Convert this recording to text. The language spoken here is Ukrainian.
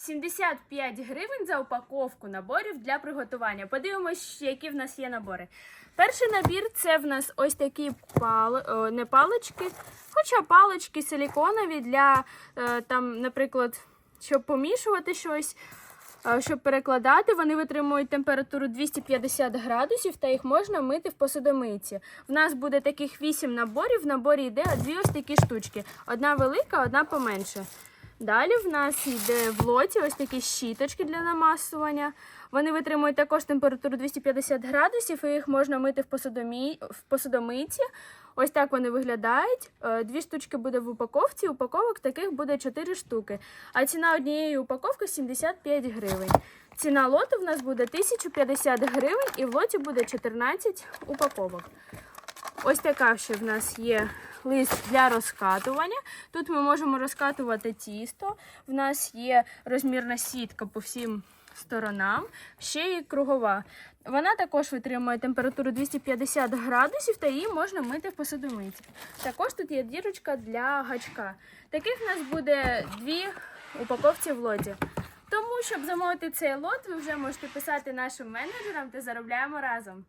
75 гривень за упаковку наборів для приготування. Подивимось, які в нас є набори. Перший набір це в нас ось такі пали, не палички, хоча палички силіконові для е, там, наприклад, щоб помішувати щось. е, Щоб перекладати, вони витримують температуру 250 градусів та їх можна мити в посудомийці. В нас буде таких 8 наборів. В наборі йде дві ось такі штучки: одна велика, одна поменше. Далі в нас йде в лоті ось такі щіточки для намасування. Вони витримують також температуру 250 градусів, і їх можна мити в, посудомі... в посудомийці. Ось так вони виглядають. Е, Дві штучки буде в упаковці. Упаковок таких буде 4 штуки. А ціна однієї упаковки 75 гривень. Ціна лоту в нас буде 1050 гривень, і в лоті буде 14 упаковок. Ось така ще в нас є лист для розкатування. Тут ми можемо розкатувати тісто. В нас є розмірна сітка по всім сторонам, ще є кругова. Вона також витримує температуру 250 градусів та її можна мити в посудомийці. Також тут є дірочка для гачка. Таких в нас буде дві упаковці в лоті. Тому, щоб замовити цей лот, ви вже можете писати нашим менеджерам та заробляємо разом.